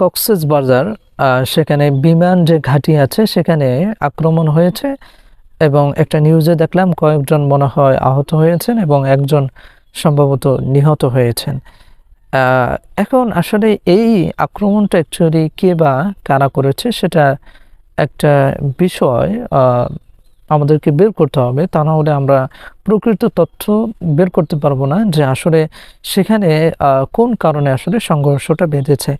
কক্সেস বাজার সেখানে বিমান যে ঘাঁটি আছে সেখানে আক্রমণ হয়েছে এবং একটা নিউজে দেখলাম কয়েকজন মনে হয় আহত হয়েছেন এবং একজন সম্ভবত নিহত হয়েছেন। এখন আসলে এই আক্রমণটা অ্যাকচুয়ালি কে বা কারা করেছে সেটা একটা বিষয় আমাদেরকে বের করতে হবে। তা না হলে আমরা প্রকৃত তথ্য বের করতে পারব না যে আসলে সেখানে কোন কারণে আসলে সংঘর্ষটা বেঁধেছে।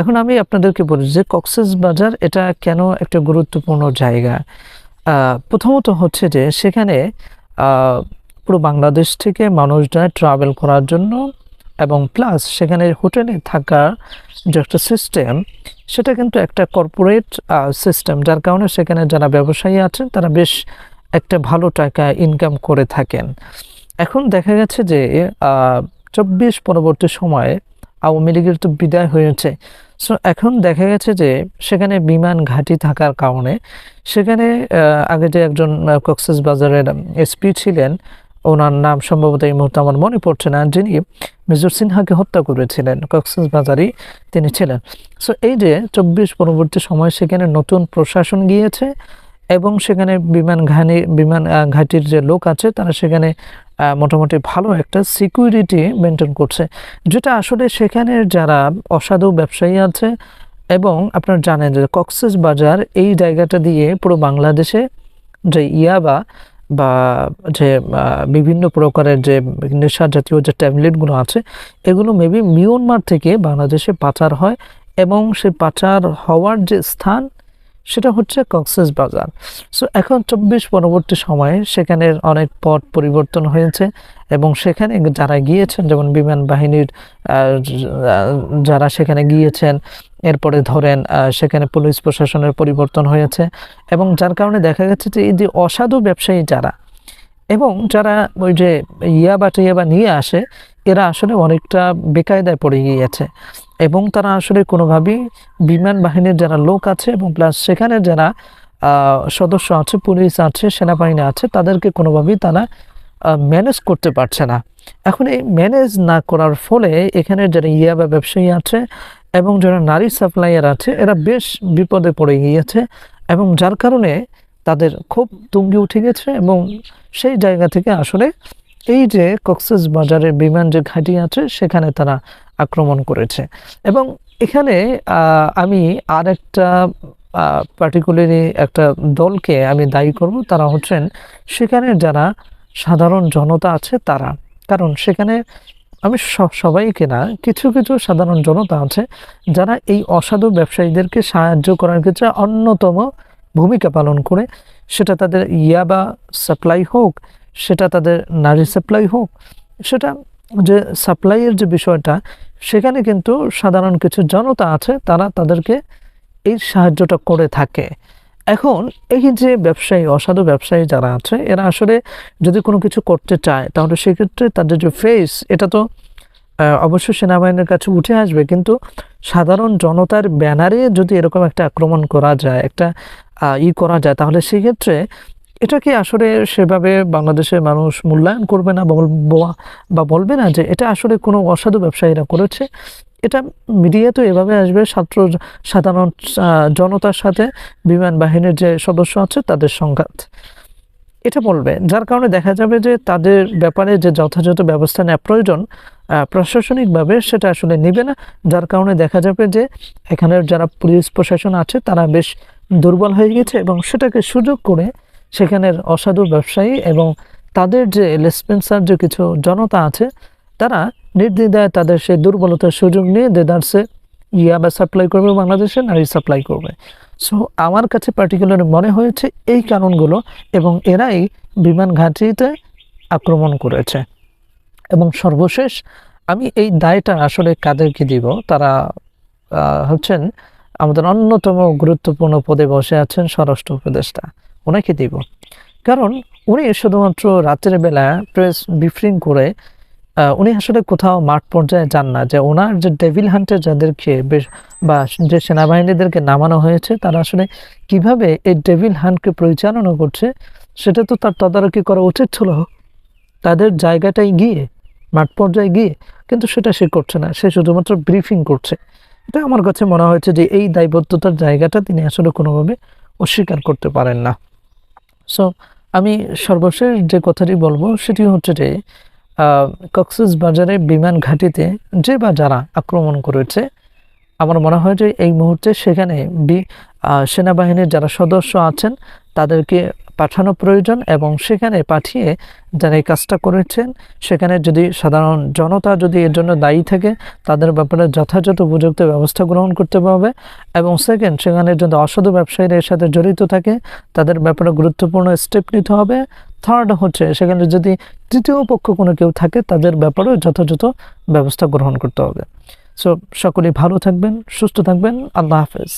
এখন আমি আপনাদেরকে বলি যে কক্সেস বাজার এটা কেন একটা গুরুত্বপূর্ণ জায়গা? প্রথমত হচ্ছে যে সেখানে পুরো বাংলাদেশ থেকে মানুষরা ট্রাভেল করার জন্য এবং প্লাস সেখানে হোটেলে থাকার যে একটা সিস্টেম সেটা কিন্তু একটা কর্পোরেট সিস্টেম যার কারণে সেখানে যারা ব্যবসায়ী আছেন তারা বেশ একটা ভালো টাকা ইনকাম করে থাকেন। এখন দেখা গেছে যে চব্বিশ পরবর্তী সময়ে আওয়ামী লীগের তো বিদায় হয়েছে। সো এখন দেখা গেছে যে সেখানে বিমান ঘাঁটি থাকার কারণে সেখানে আগে যে একজন কক্সেস বাজারের এসপি ছিলেন, ওনার নাম সম্ভবত এই মুহূর্তে আমার মনে পড়ছে না, যিনি মেজর সিনহাকে হত্যা করেছিলেন কক্সেস বাজারই তিনি ছিলেন। সো এই যে চব্বিশ পরবর্তী সময় সেখানে নতুন প্রশাসন গিয়েছে এবং সেখানে বিমান ঘানি, বিমান ঘাঁটির যে লোক আছে, তারা সেখানে মোটামুটি ভালো একটা সিকিউরিটি মেনটেন করছে। যেটা আসলে সেখানের যারা অসাধু ব্যবসায়ী আছে এবং আপনারা জানেন যে কক্সেস বাজার এই জায়গাটা দিয়ে পুরো বাংলাদেশে যে ইয়াবা বা যে বিভিন্ন প্রকারের যে নেশা জাতীয় যে ট্যাবলেটগুলো আছে, এগুলো মেবি মিয়ানমার থেকে বাংলাদেশে পাচার হয় এবং সে পাচার হওয়ার যে স্থান সেটা হচ্ছে কক্সেস বাজার। সো এখন চব্বিশ পরবর্তী সময়ে সেখানের অনেক পথ পরিবর্তন হয়েছে এবং সেখানে যারা গিয়েছেন, যেমন বিমান বাহিনীর যারা সেখানে গিয়েছেন, এরপরে ধরেন সেখানে পুলিশ প্রশাসনের পরিবর্তন হয়েছে এবং যার কারণে দেখা গেছে যে এই যে অসাধু ব্যবসায়ী যারা এবং যারা ওই যে ইয়াবা টিয়াবা নিয়ে আসে এরা আসলে অনেকটা বেকায়দায় পড়ে গিয়েছে এবং তারা আসলে কোনোভাবেই বিমান বাহিনীর যারা লোক আছে এবং প্লাস সেখানে যারা সদস্য আছে পুলিশ আছে, সেনাবাহিনী আছে, তাদেরকে কোনোভাবেই তারা ম্যানেজ করতে পারছে না। এখন এই ম্যানেজ না করার ফলে এখানে যারা ইয়াবা ব্যবসায়ী আছে এবং যারা নারী সাপ্লাইয়ার আছে, এরা বেশ বিপদে পড়ে গিয়েছে এবং যার কারণে তাদের খুব তুঙ্গি উঠে গেছে এবং সেই জায়গা থেকে আসলে এই যে কক্সেস বাজারের বিমান যে ঘাঁটি আছে, সেখানে তারা আক্রমণ করেছে। এবং এখানে আমি আর একটা পার্টিকুলারলি একটা দলকে আমি দায়ী করব, তারা হচ্ছেন সেখানে যারা সাধারণ জনতা আছে তারা। কারণ সেখানে আমি সবাইকে না, কিছু কিছু সাধারণ জনতা আছে যারা এই অসাধু ব্যবসায়ীদেরকে সাহায্য করার ক্ষেত্রে অন্যতম ভূমিকা পালন করে। সেটা তাদের ইয়াবা সাপ্লাই হোক সেটা তাদের নারী সাপ্লাই হোক, সেটা যে সাপ্লাইয়ের যে বিষয়টা, সেখানে কিন্তু সাধারণ কিছু জনতা আছে, তারা তাদেরকে এই সাহায্যটা করে থাকে। এখন এই যে ব্যবসায়ী, অসাধু ব্যবসায়ী যারা আছে, এরা আসলে যদি কোনো কিছু করতে চায়, তাহলে সেক্ষেত্রে তাদের যে ফেস এটা তো অবশ্যই সেনাবাহিনীর কাছে উঠে আসবে, কিন্তু সাধারণ জনতার ব্যানারে যদি এরকম একটা আক্রমণ করা যায়, একটা ই করা যায়, তাহলে সেক্ষেত্রে এটা কি আসলে সেভাবে বাংলাদেশের মানুষ মূল্যায়ন করবে না বা বলবে না যে এটা আসলে কোনো অসাধু ব্যবসায়ীরা করেছে? এটা মিডিয়া তো এভাবে আসবে, ছাত্র সাধারণ জনতার সাথে বিমান বাহিনীর যে সদস্য আছে তাদের সংঘাত। এটা বলবে, যার কারণে দেখা যাবে যে তাদের ব্যাপারে যে যথাযথ ব্যবস্থা নেওয়া প্রয়োজন প্রশাসনিকভাবে সেটা আসলে নেবে না। যার কারণে দেখা যাবে যে এখানের যারা পুলিশ প্রশাসন আছে তারা বেশ দুর্বল হয়ে গেছে এবং সেটাকে সুযোগ করে সেখানের অসাধু ব্যবসায়ী এবং তাদের যে লেসপেন্সার যে কিছু জনতা আছে, তারা নির্দ্বিধায় তাদের সেই দুর্বলতার সুযোগ নিয়ে দেদারসে ইয়াবা সাপ্লাই করবে, বাংলাদেশে নারী সাপ্লাই করবে। সো আমার কাছে পার্টিকুলার মনে হয়েছে এই কারণগুলো এবং এরাই বিমান ঘাঁটিতে আক্রমণ করেছে। এবং সর্বশেষ আমি এই দায়টা আসলে কাদেরকে দিব? তারা হচ্ছেন আমাদের অন্যতম গুরুত্বপূর্ণ পদে বসে আছেন স্বরাষ্ট্র উপদেষ্টা। ওনাকে দিব। কারণ উনি শুধুমাত্র রাতের বেলা প্রেস ব্রিফিং করে উনি আসলে কোথাও মাঠ পর্যায়ে যান না। যে ওনার যে ডেভিল হান্টার যাদেরকে বেশ বা যে সেনাবাহিনীদেরকে নামানো হয়েছে, তারা আসলে কীভাবে এই ডেভিল হান্টকে পরিচালনা করছে, সেটা তো তার তদারকি করা উচিত ছিল। তাদের জায়গাটায় গিয়ে, মাঠ পর্যায়ে গিয়ে, কিন্তু সেটা সে করছে না। সে শুধুমাত্র ব্রিফিং করছে। এটা আমার কাছে মনে হয়েছে যে এই দায়বদ্ধতার জায়গাটা তিনি আসলে কোনোভাবে অস্বীকার করতে পারেন না। সো আমি সর্বশেষ যে কথাটি বলব, সেটি হচ্ছে যে কক্সেস বাজারে বিমান ঘাঁটিতে যে বা যারা আক্রমণ করেছে, আমার মনে হয় যে এই মুহূর্তে সেখানে সেনাবাহিনীর যারা সদস্য আছেন, তাদেরকে পাঠানো প্রয়োজন এবং সেখানে পাঠিয়ে যারা এই কাজটা করেছেন, সেখানে যদি সাধারণ জনতা যদি এর জন্য দায়ী থাকে, তাদের ব্যাপারে যথাযথ উপযুক্ত ব্যবস্থা গ্রহণ করতে হবে এবং সেকেন্ড সেখানে যদি অসাধু ব্যবসায়ীরা এর সাথে জড়িত থাকে, তাদের ব্যাপারে গুরুত্বপূর্ণ স্টেপ নিতে হবে। থার্ড হচ্ছে, সেখানে যদি তৃতীয় পক্ষ কোনো কেউ থাকে, তাদের ব্যাপারেও যথাযথ ব্যবস্থা গ্রহণ করতে হবে। সো সকলেই ভালো থাকবেন, সুস্থ থাকবেন, আল্লাহ হাফেজ।